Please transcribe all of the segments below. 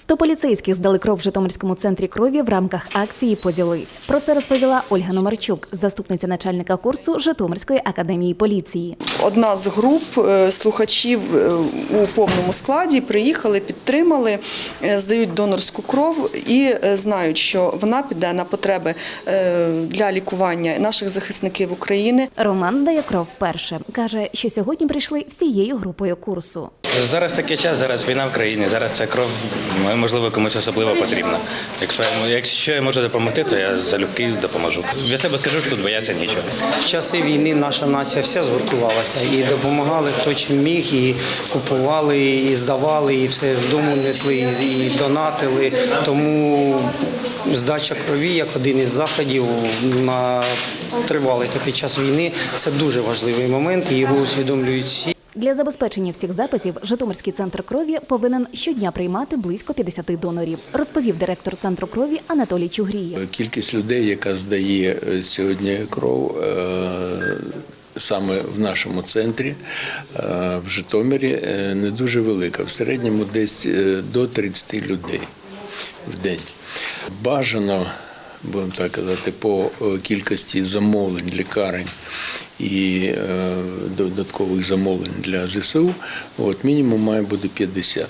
Сто поліцейських здали кров в Житомирському центрі крові в рамках акції Поділись. Про це розповіла Ольга Номарчук, заступниця начальника курсу Житомирської академії поліції. Одна з груп е, слухачів е, у повному складі приїхали, підтримали, е, здають донорську кров і знають, що вона піде на потреби для лікування наших захисників України. Роман здає кров вперше. каже, що сьогодні прийшли всією групою курсу. Зараз такий час, зараз війна в країні, зараз ця кров можливо комусь особливо потрібна. Якщо я, якщо я можу допомогти, то я залюбки допоможу. Від себе скажу, що тут бояться нічого. В часи війни наша нація вся згуртувалася і допомагали хто чим міг, і купували, і здавали, і все з дому несли, і, і донатили. Тому здача крові як один із заходів на тривалий такий час війни це дуже важливий момент, і його усвідомлюють всі. Для забезпечення всіх запитів Житомирський центр крові повинен щодня приймати близько 50 донорів, розповів директор центру крові Анатолій Чугрієв. Кількість людей, яка здає е, сьогодні кров е, саме в нашому центрі, е, в Житомирі, е, не дуже велика. В середньому десь е, до 30 людей в день. Бажано, будемо так казати, по кількості замовлень лікарень і додаткових замовлень для ЗСУ, от мінімум має бути 50.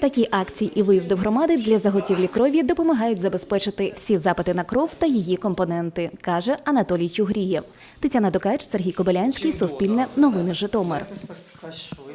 Такі акції і виїзди в громади для заготівлі крові допомагають забезпечити всі запити на кров та її компоненти, каже Анатолій Чугрієв. Тетяна Докач, Сергій Кобилянський, Суспільне, Новини Житомир.